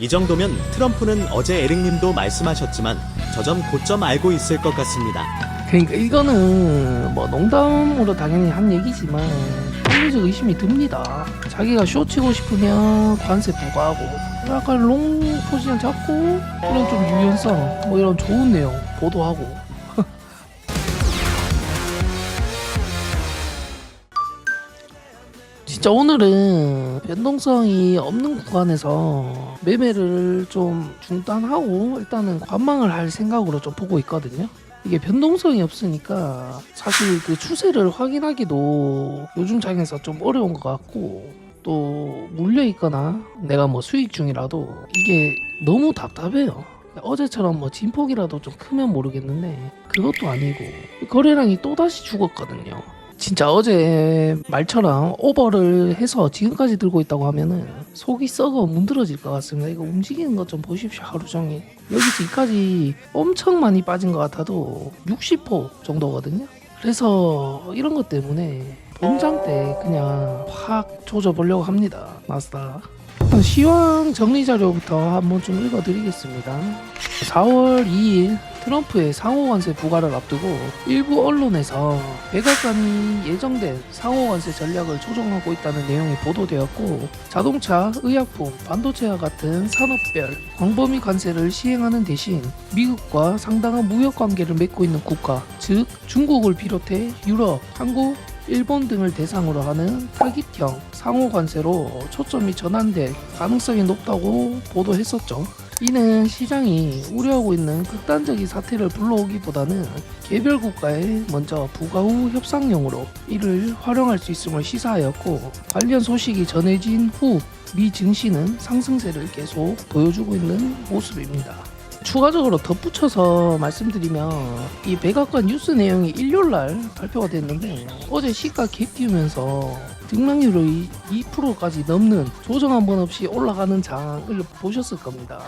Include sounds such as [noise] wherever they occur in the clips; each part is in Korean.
이 정도면 트럼프는 어제 에릭님도 말씀하셨지만 저 점 고점 알고 있을 것 같습니다. 그러니까 이거는 뭐 농담으로 당연히 한 얘기지만 합리적 의심이 듭니다. 자기가 쇼 치고 싶으면 관세 부과하고 약간 롱 포지션 잡고 이런 좀 유연성 뭐 이런 좋은 내용 보도하고 진짜 오늘은 변동성이 없는 구간에서 매매를 좀 중단하고 일단은 관망을 할 생각으로 좀 보고 있거든요. 이게 변동성이 없으니까 사실 그 추세를 확인하기도 요즘 장에서 좀 어려운 것 같고 또 물려 있거나 내가 뭐 수익 중이라도 이게 너무 답답해요. 어제처럼 뭐 진폭이라도 좀 크면 모르겠는데 그것도 아니고 거래량이 또 다시 죽었거든요. 진짜 어제 말처럼 오버를 해서 지금까지 들고 있다고 하면은 속이 썩어 문드러질 것 같습니다. 이거 움직이는 것 좀 보십시오 하루 종일. 여기 지금까지 엄청 많이 빠진 것 같아도 60% 정도거든요. 그래서 이런 것 때문에 본장 때 그냥 확 조져보려고 합니다. 나스닥. 일단 시황 정리 자료부터 한번 좀 읽어드리겠습니다. 4월 2일 트럼프의 상호관세 부과를 앞두고 일부 언론에서 백악관이 예정된 상호관세 전략을 조정하고 있다는 내용이 보도되었고 자동차, 의약품, 반도체와 같은 산업별 광범위 관세를 시행하는 대신 미국과 상당한 무역 관계를 맺고 있는 국가, 즉 중국을 비롯해 유럽, 한국, 일본 등을 대상으로 하는 타깃형 상호 관세로 초점이 전환될 가능성이 높다고 보도했었죠. 이는 시장이 우려하고 있는 극단적인 사태를 불러오기보다는 개별 국가에 먼저 부가 후 협상용으로 이를 활용할 수 있음을 시사하였고 관련 소식이 전해진 후 미 증시는 상승세를 계속 보여주고 있는 모습입니다. 추가적으로 덧붙여서 말씀드리면 이 백악관 뉴스 내용이 일요일날 발표가 됐는데 어제 시가 갭 띄우면서 등락률이 2%까지 넘는 조정 한 번 없이 올라가는 장을 보셨을 겁니다.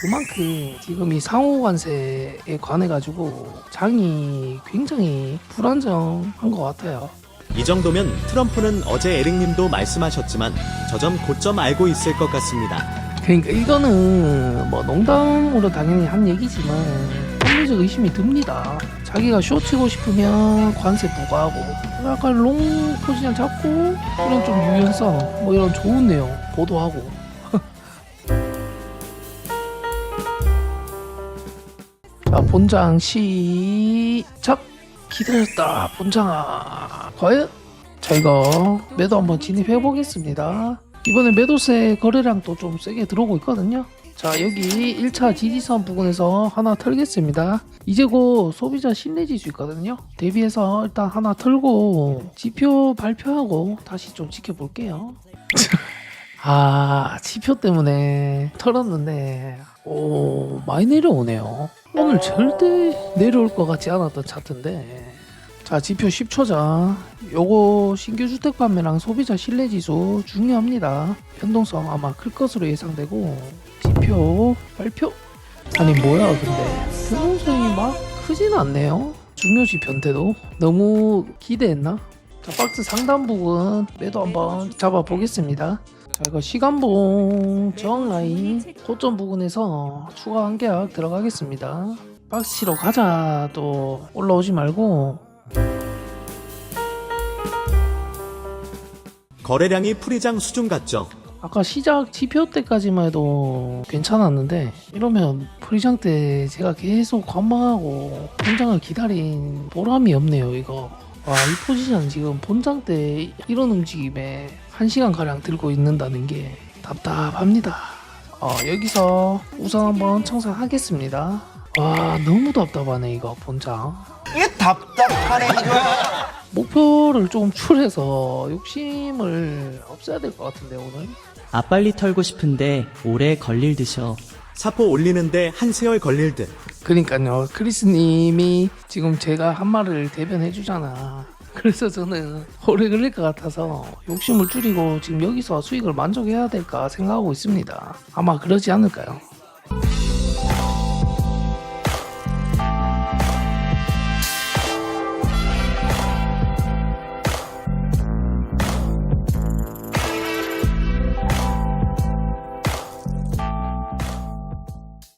그만큼 지금 이 상호관세에 관해 가지고 장이 굉장히 불안정한 것 같아요. 이 정도면 트럼프는 어제 에릭님도 말씀하셨지만 저 점 고점 알고 있을 것 같습니다. 그러니까 이거는 뭐 농담으로 당연히 한 얘기지만 합리적 의심이 듭니다. 자기가 쇼 치고 싶으면 관세 부과하고 약간 롱 포지션 잡고 이런 좀 유연성 뭐 이런 좋은 내용 보도하고. [laughs] 자 본장 시작! 기다렸다 본장아. 과연? 자 이거 매도 한번 진입해 보겠습니다 이번에 매도세 거래량 도 좀 세게 들어오고 있거든요. 자 여기 1차 지지선 부근에서 하나 털겠습니다. 이제 곧 소비자 신뢰지수 있거든요. 대비해서 일단 하나 털고 지표 발표하고 다시 좀 지켜볼게요. 아 지표 때문에 털었는데 오 많이 내려오네요. 오늘 절대 내려올 것 같지 않았던 차트인데 자 지표 10초자 요거 신규 주택 판매랑 소비자 신뢰지수 중요합니다. 변동성 아마 클 것으로 예상되고 지표 발표? 아니 뭐야 근데. 변동성이 막 크진 않네요. 중요시 변태도. 너무 기대했나? 자 박스 상단 부분 매도 한번 잡아 보겠습니다. 자 이거 시간봉 저항 라인 고점 부근에서 추가 한 계약 들어가겠습니다. 박스로 가자 또. 올라오지 말고 거래량이 풀이장 수준 같죠? 아까 시작 지표 때까지만 해도 괜찮았는데 이러면 프리장 때 제가 계속 관망하고 본장을 기다린 보람이 없네요 이거. 와 이 포지션 지금 본장 때 이런 움직임에 1시간 가량 들고 있는다는 게 답답합니다. 어, 여기서 우선 한번 청산하겠습니다. 와 너무 답답하네 이거 본장 이게 답답하네 이거. 목표를 좀 줄여서 욕심을 없애야 될 것 같은데 오늘 아 빨리 털고 싶은데 오래 걸릴 듯이요. 사포 올리는데 한 세월 걸릴 듯. 그러니까요 크리스님이 지금 제가 한 말을 대변해 주잖아 그래서 저는 오래 걸릴 것 같아서 욕심을 줄이고 지금 여기서 수익을 만족해야 될까 생각하고 있습니다 아마 그러지 않을까요